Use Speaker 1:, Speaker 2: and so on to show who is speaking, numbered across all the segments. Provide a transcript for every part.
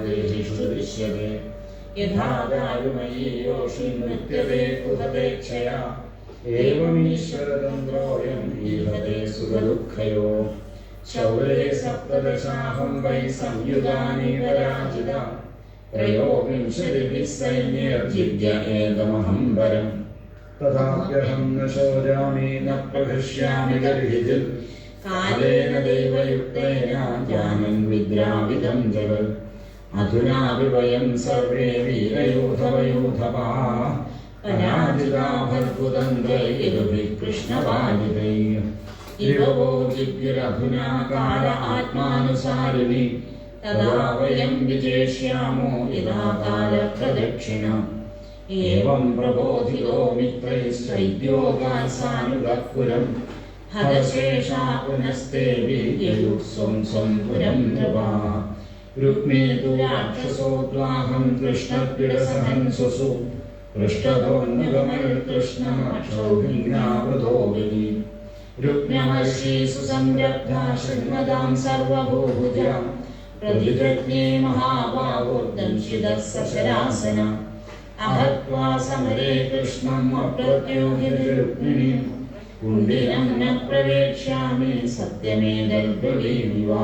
Speaker 1: देहिषु दृश्यते यथा दारुमयी योषिन्नृत्यते कुहतेक्षया एवमीश्वरतन्त्रोऽयम् ईहते सुखदुःखयो शौरे सप्तदशाहं वै संयुगानि पराजिता त्रयोविंशतिभिः सैन्यर्जित्य एकमहं वरम् तथाप्यहं न शोचामि न प्रहृष्यामि गर्हिजित् कालेन दैवयुक्तेन ज्ञानं विद्राविदं जगत् अधुनापि विवयम् सर्वे वीरयूथवयूथवादि कृष्णपादिवो दिव्यरधुना काल आत्मानुसारिणि। तदा वयम् विजेष्यामो यदा दक्षिण एवम् प्रबोधितो मित्रैश्चैद्योगासानुगत्पुरम् हरशेषा पुनस्ते युत्स्वम् पुनम् नृपा। रुक्मे तु राक्षसो द्वाहं कृष्णपीडसहं स्वसु विधि रुक्म्यमर्षि सर्वभूभुजा, प्रतिजज्ञे महाबाहुर्दंशितः सशरासना अहत्वा समरे कृष्णम् अप्रत्योगिरुक्मिणीम् कुण्डिनं न प्रवेक्ष्यामि सत्यमेतद्ब्रवीमि वा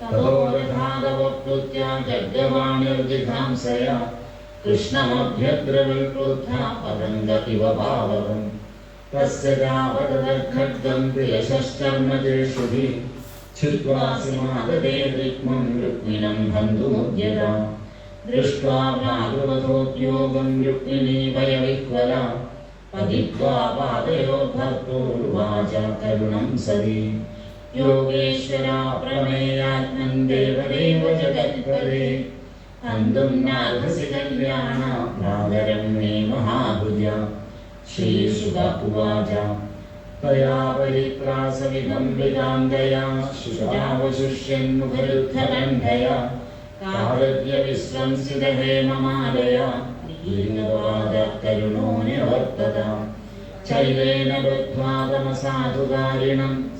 Speaker 1: ततो रथादवप्लुत्य जग्गवाणिर्जिघांसया पतङ्ग इव पावकम् तस्य यावदखड्गं प्रियशश्चर्मजेषुभिः छित्त्वा सिमाददे रिक्मं रुक्मिणं बन्धुमुद्यता। दृष्ट्वा व्याघ्रवधोद्योगं रुक्मिणी वयविह्वला पतित्वा पादयोर्भर्तुर्वाच करुणं सदी योगेश्वरा प्रमेयात्मन् देवदेव जगत्पदे हन्तुं नार्हसि कल्याणादरं मे महाभुजा श्रीशुक उवाच तया परित्रासविधं विदान्तया शुशावशुष्यन्मुखरुद्धकण्ठया कारव्यविश्रंसितहेममालया दीर्घपादकरुणो निवर्तत चैलेन बद्ध्वा तमसाधुकारिणं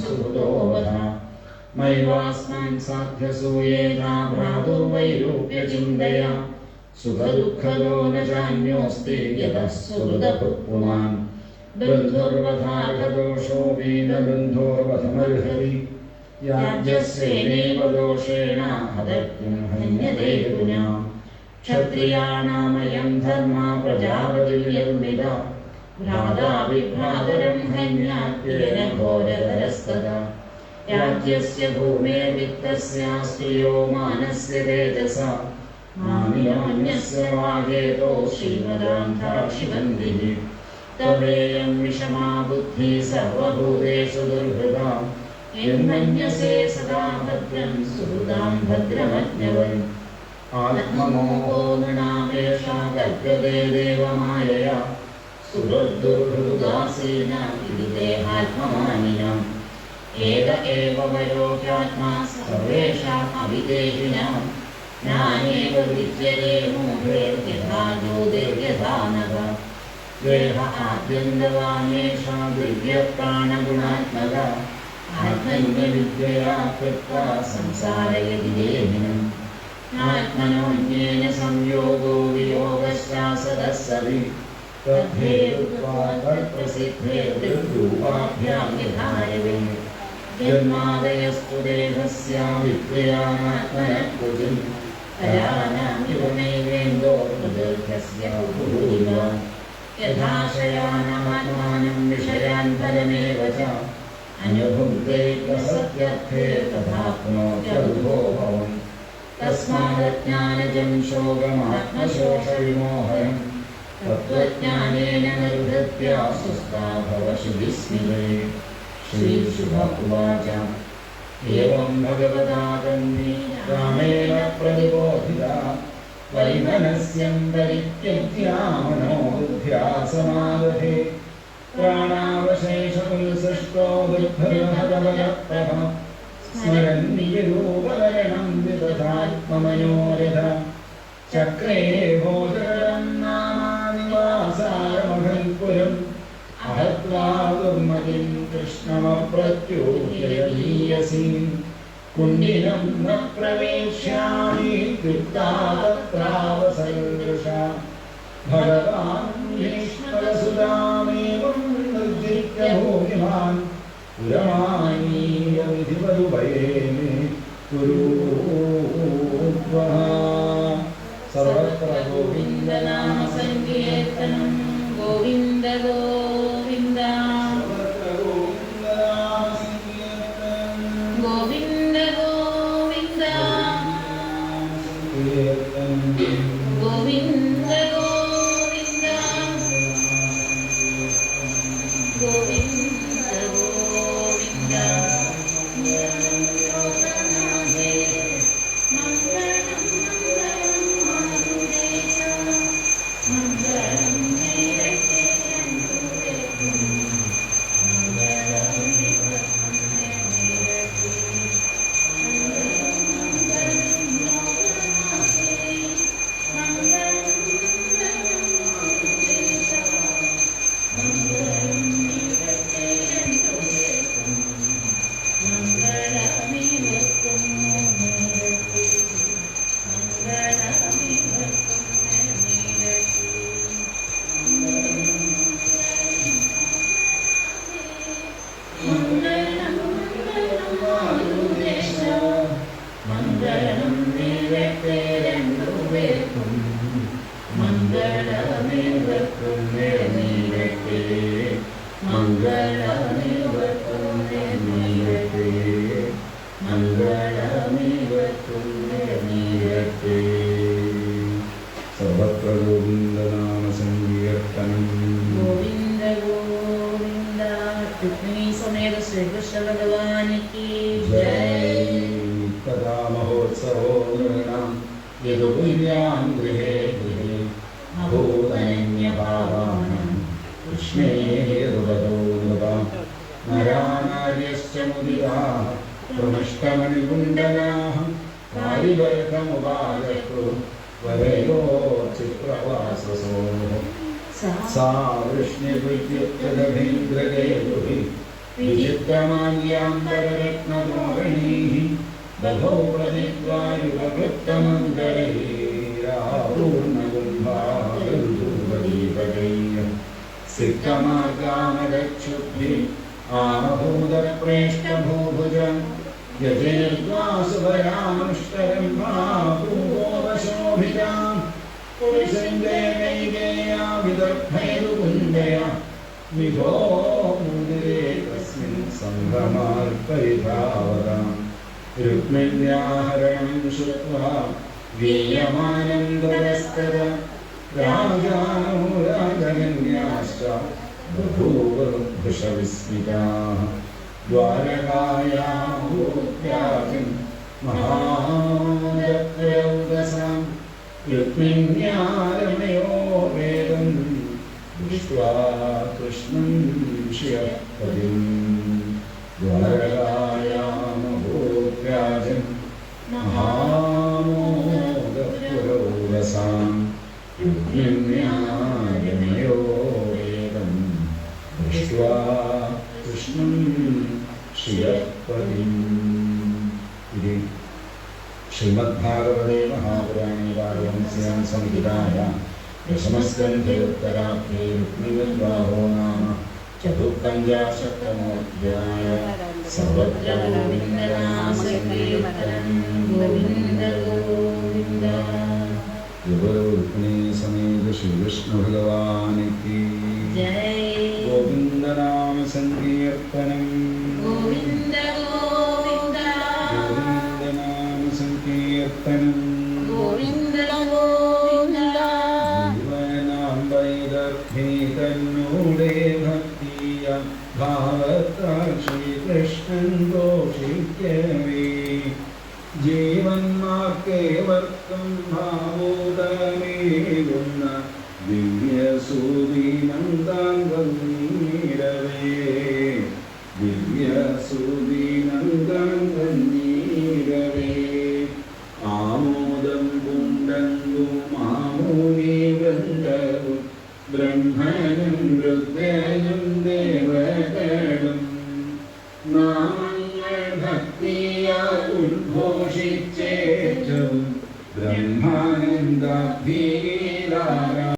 Speaker 1: सुहृतो साध्यसूयेधा भ्रातु वैरूप्यचिन्तया सुखदुःखदो न चान्योऽस्ति यतः वेदबन्धोर्वधमर्हति याज्यस्येनैव दोषेण हदत्युं हन्यते गुणा क्षत्रियाणामयं धर्मा प्रजापतिर्यन्विदा भ्राताभिभ्रातरं हन्यात्येन राज्यस्य भूमेर्वित्तस्य स्त्रियो मानस्य तेजसा। मानिनान्यस्य वागेतो श्रीमदान्ताक्षिबन्दिः तवेयं विषमा बुद्धिः सर्वभूतेषु दुर्हृदा यन्मन्यसे सदा भद्रं, सुहृदां भद्रमज्ञवन् आत्ममोहो नृणामेषा कल्प्यते देवमायया। सुहृद्दुर्हृदासीन इति एक एव वयोगात्मा सर्वेषाम् ज्ञानेव विद्यते मोहेर्यथा ज्योतिर्यथा नभ देह आद्यन्तवानेषा दिव्यप्राणगुणात्मका। आत्मन्यविद्यया कृत्वा संसारयति देहिनम् आत्मनोऽन्येन संयोगो वियोगश्चासदः सवि तद्धे प्रसिद्धे वृद्धूपाभ्यां जन्मादयस्तु देहस्यामित्रयाणात्मनः कुजिम् च अनुभुङ्क्ते सत्यर्थे तथाप्नोत्यनुभो भवन् तस्मादज्ञानजं शोकमात्मशोषविमोहनम् तत्त्वज्ञानेन निवृत्त्या सुस्ता भवशुभिः स्मिरे श्रीशुभकुवाच एवं भगवता गन्धे रामेण प्रतिबोधिता वैमनस्यं परित्यज्या मनोबुद्ध्या समादधे प्राणावशेषपुंसृष्टो दुर्भगवयप्रभ स्मरन्निरूपवरणं विदधात्ममनोरथ चक्रे
Speaker 2: भोजरन्नाम ഷണ്മാസായ മഹൽപുരം അഹത്വാദുർമതിം കൃഷ്ണമപ്രത്യൂഹയീയസി കുണ്ഡിനം ന പ്രവേശ്യാമി ദുഃഖാതത്രാവസംഘൃഷ ഭഗവാൻ ഭീഷ്മരസുതാമേവം നിർദ്ദിക്യ ഭൂമിമാൻ. പുരമാണീയ വിധിപരുഭയേമേ ഗുരു
Speaker 1: സർവത്ര ഗോവിന്ദനാമ algo నరానార్యశ్చ ముదిరాः ప్రమిష్టమణిగుండనాः కాలివరకముపాయస్తు వరయో చిత్రవాససో सा వృష్ణివృత్యుక్తదభిగ్రదేవి విచిత్రమాల్యాంబరరత్నమోహిణీः దభౌ ప్రదిద్వాయుగవృత్తమంగరే सिद्धमार्गामगच्छुद्धि आभूतप्रेष्ठभूभुजम् यजेर्वासुभयानुष्टरम्भाभूवशोभिजाम् पुरिसञ्जयनैकेया विदर्भैरुकुञ्जय विभो मुदिरे तस्मिन् सङ्गमार्परिधावदाम् रुक्मिण्याहरणं श्रुत्वा दीयमानन्दरस्तदा राजानुरागन्याश्च बभूवृद्धुषविस्मिताः द्वारकायाम् महादत्रौदसां रुक्मिण्यारमयो वेदं दृष्ट्वा कृष्णं शिवपदिम् द्वार वेदं दृष्ट्वा कृष्णं श्रियपतिम् इति श्रीमद्भागवते महापुराणे पारवंस्यां संहितायां दशमस्कन्धे उत्तरार्धे रुक्मिणिर्बाहो नाम चतुर्पञ्चाशत्तमोऽध्याय सर्वत्र गोविन्दनामसङ्कीर्तनं
Speaker 2: गोविन्द गोविन्द।
Speaker 1: गुरु ശ്രീകൃഷ്ണഭഗവാനിക്ക് ഗോവിന്ദനാമ
Speaker 2: സങ്കീർത്തനം ഗോവിന്ദ
Speaker 1: ഗോവിന്ദനാമ സങ്കീർത്തനം
Speaker 2: ഗോവിന്ദ ഗോവിന്ദ
Speaker 1: ജീവനാം വൈദർഭി തന്നോടെ ഭക്തിയ ഭാവത്താൽ ശ്രീകൃഷ്ണൻ.